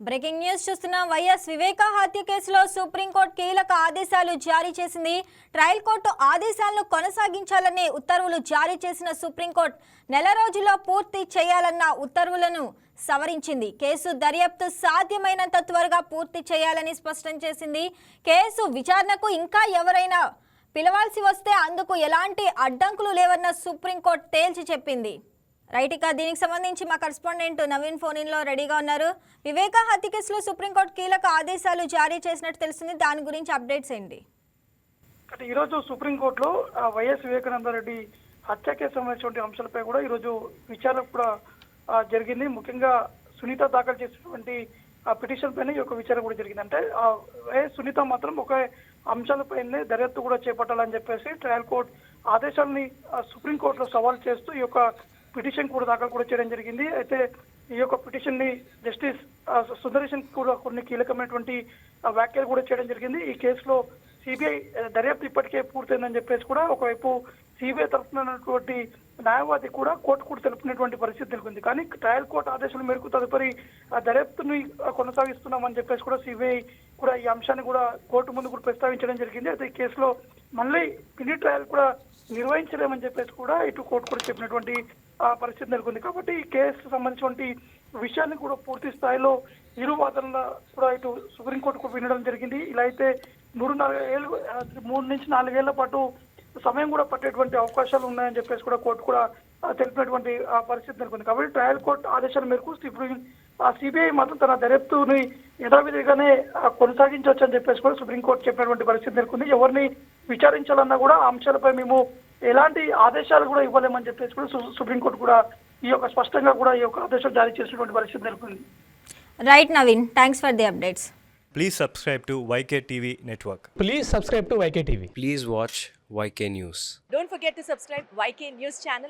Breaking news చూస్తున్న YS Viveka హత్య కేసులో సుప్రీంకోర్టు కీలక ఆదేశాలు జారీ చేసింది. ట్రయల్ కోర్టు ఆదేశాలను కొనసాగించాలని ఉత్తర్వులు జారీ చేసిన సుప్రీంకోర్టు నెల రోజుల్లో పూర్తి చేయాలన్న ఉత్తర్వులను సవరించింది. కేసు దర్యాప్తు సాధ్యమైనంత త్వరగా పూర్తి చేయాలని స్పష్టం చేసింది. కేసు విచారణకు ఇంకా ఎవరైనా పిలవాల్సి వస్తే అందుకు ఎలాంటి అడ్డంకులు లేవన్న సుప్రీంకోర్టు తేల్చి చెప్పింది. రైట్ ఇక దీనికి సంబంధించి మా కరస్పాండెంట్ నవీన్ ఫోన్ ఇన్లో రెడీగా ఉన్నారు. వివేక హత్య కేసులో సుప్రీంకోర్టు కీలక ఆదేశాలు జారీ చేసినట్టు తెలుస్తుంది. దాని గురించి అప్డేట్స్ ఏంటి? అంటే ఈరోజు సుప్రీంకోర్టులో వైఎస్ వివేకానంద రెడ్డి హత్య కేసు సంబంధించినటువంటి అంశాలపై కూడా ఈరోజు విచారణ కూడా జరిగింది. ముఖ్యంగా సునీత దాఖలు చేసినటువంటి పిటిషన్ పైన ఈ యొక్క విచారణ కూడా జరిగింది. అంటే వైఎస్ సునీత మాత్రం ఒక అంశాలపైనే దర్యాప్తు కూడా చేపట్టాలని చెప్పేసి ట్రయల్ కోర్ట్ ఆదేశాలని సుప్రీంకోర్టులో సవాల్ చేస్తూ ఈ యొక్క పిటిషన్ కూడా దాఖలు కూడా చేయడం జరిగింది. అయితే ఈ యొక్క పిటిషన్ని జస్టిస్ సుందరేషన్ కూడా కొన్ని కీలకమైనటువంటి వ్యాఖ్యలు కూడా చేయడం జరిగింది. ఈ కేసులో సిబిఐ దర్యాప్తు ఇప్పటికే పూర్తయిందని చెప్పేసి కూడా ఒకవైపు సిబిఐ తరఫునటువంటి న్యాయవాది కూడా కోర్టు కూడా తెలిపినటువంటి పరిస్థితి తెలిపింది కానీ ట్రయల్ కోర్టు ఆదేశాల మేరకు తదుపరి ఆ దర్యాప్తుని కొనసాగిస్తున్నామని చెప్పేసి కూడా సిబిఐ కూడా ఈ అంశాన్ని కూడా కోర్టు ముందు కూడా ప్రస్తావించడం జరిగింది. అయితే ఈ కేసులో మళ్ళీ పిల్లి ట్రయల్ కూడా నిర్వహించలేమని చెప్పేసి కూడా ఇటు కోర్టు కూడా చెప్పినటువంటి ఆ, పరిస్థితి నెలకొంది. కాబట్టి ఈ కేసు సంబంధించినటువంటి విషయాన్ని కూడా పూర్తి స్థాయిలో ఇరు వాదనల కూడా ఇటు సుప్రీంకోర్టుకు వినడం జరిగింది. ఇలా అయితే మూడు నాలుగు ఏళ్ళు మూడు నుంచి నాలుగేళ్ళ పాటు సమయం కూడా పట్టేటువంటి అవకాశాలు ఉన్నాయని చెప్పేసి కూడా కోర్టు కూడా తెలిపినటువంటి ఆ, పరిస్థితి నెలకొంది. కాబట్టి ట్రయల్ కోర్టు ఆదేశాల మేరకు సుప్రీం సిబిఐ మాత్రం తన దర్యాప్తుని యథావిధిగానే ఆ, కొనసాగించవచ్చు అని చెప్పేసి కూడా సుప్రీంకోర్టు చెప్పినటువంటి పరిస్థితి నెలకొంది ఎవరిని విచారించాలన్నా కూడా ఆ అంశాలపై మేము ఎలాంటి ఆదేశాలు కూడా ఇవ్వలేమని చెప్పేసి కూడా సుప్రీంకోర్టు కూడా ఈ యొక్క స్పష్టంగా కూడా ఈ యొక్క ఆదేశాలు జారీ చేసినటువంటి పరిస్థితి నెలకొంది right Naveen thanks for the updates Please subscribe to YK TV Network. Please subscribe to YK TV. Please watch YK News. Don't forget to subscribe YK News channel